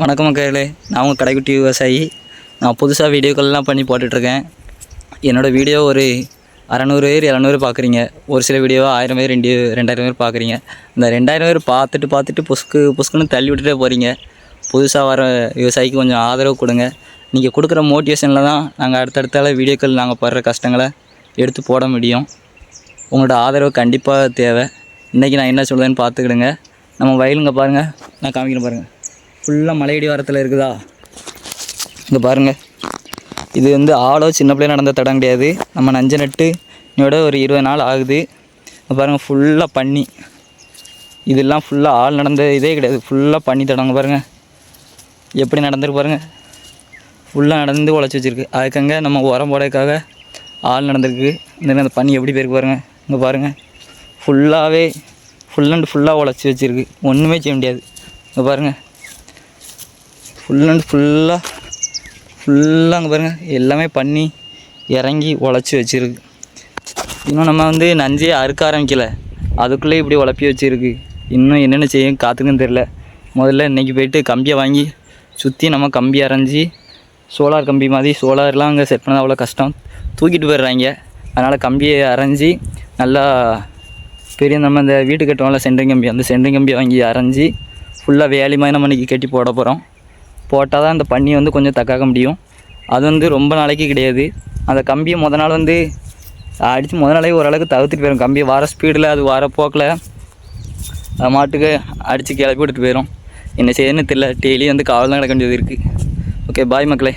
வணக்கம் மக்களே. நான் உங்கள் கடைக்குட்டி விவசாயி. நான் புதுசாக வீடியோக்கள்லாம் பண்ணி போட்டுட்ருக்கேன். என்னோடய வீடியோ ஒரு அறநூறு பேர் இரநூறு பார்க்குறீங்க ஒரு சில வீடியோவாக ஆயிரம் பேர் ரெண்டு ரெண்டாயிரம் பேர் பார்க்குறீங்க இந்த ரெண்டாயிரம் பேர் பார்த்துட்டு பார்த்துட்டு புஸ்கு புஸ்குன்னு தள்ளி விட்டுட்டே போகிறீங்க புதுசாக வர விவசாயிக்கு கொஞ்சம் ஆதரவு கொடுங்க. நீங்கள் கொடுக்குற மோட்டிவேஷனில் தான் நாங்கள் அடுத்தடுத்தால வீடியோக்கள் நாங்கள் படுற கஷ்டங்களை எடுத்து போட முடியும். உங்களோட ஆதரவு கண்டிப்பாக தேவை. இன்றைக்கி நான் என்ன சொல்லுவேன்னு பார்த்துக்கிடுங்க. நம்ம வயலுங்க பாருங்கள் நான் காமிக்கிறேன் பாருங்கள் ஃபுல்லாக மலையடி வாரத்தில் இருக்குதா? இங்கே பாருங்கள் இது வந்து ஆளோ சின்ன பிள்ளைய நடந்த தடம் கிடையாது. நம்ம நஞ்ச நட்டு இன்னையோட ஒரு இருபது நாள் ஆகுது. இங்க பாருங்கள் ஃபுல்லாக பண்ணி இதெல்லாம் ஃபுல்லாக ஆள் நடந்த இதே கிடையாது. ஃபுல்லாக பண்ணி தடங்க பாருங்கள் எப்படி நடந்திருக்கு பாருங்கள் ஃபுல்லாக நடந்து உழைச்சி வச்சுருக்கு. அதுக்கங்க நம்ம உரம் போடக்காக ஆள் நடந்திருக்கு. இந்த அந்த பண்ணி எப்படி போயிருக்கு பாருங்கள் இங்கே பாருங்கள் ஃபுல்லாகவே ஃபுல் அண்ட் ஃபுல்லாக உழைச்சி வச்சுருக்கு. ஒன்றுமே செய்ய முடியாது. இங்கே பாருங்கள் ஃபுல் அண்ட் ஃபுல்லாக ஃபுல்லாக அங்கே பாருங்கள் எல்லாமே பண்ணி இறங்கி உழைச்சி வச்சிருக்கு. இன்னும் நம்ம வந்து நஞ்சையை அறுக்க ஆரம்பிக்கல. அதுக்குள்ளே இப்படி உழப்பி வச்சுருக்கு. இன்னும் என்னென்ன செய்யும் காத்துக்குன்னு தெரில முதல்ல இன்றைக்கி போயிட்டு கம்பியை வாங்கி சுற்றி நம்ம கம்பி அரைஞ்சி சோலார் கம்பி மாதிரி சோலார்லாம் அங்கே செட் பண்ணது அவ்வளோ கஷ்டம். தூக்கிட்டு போயிடுறாங்க. அதனால் கம்பியை அரைஞ்சி நல்லா பெரிய நம்ம இந்த வீட்டு கட்டுவோம்ல சென்ட்ரிங் கம்பி அந்த சென்ட்ரிங் கம்பியை வாங்கி அரைஞ்சி ஃபுல்லாக வேலி மாதிரி நம்ம இன்றைக்கி கட்டி போட போகிறோம் போட்டால் தான் அந்த பண்ணி வந்து கொஞ்சம் தக்காக்க முடியும். அது வந்து ரொம்ப நாளைக்கு கிடையாது. அந்த கம்பியை முத நாள் வந்து அடித்து முத நாளே ஓரளவுக்கு தவிர்த்துட்டு போயிடும் கம்பியை வர ஸ்பீடில் அது வர போக்கில் மாட்டுக்கு அடித்து கிளப்பி விட்டுட்டு போயிடும் என்ன செய்யணும்னு தெரியல. டெய்லி வந்து காவல் தான் கிடக்க வேண்டியது இருக்குது ஓகே பாய் மக்களே.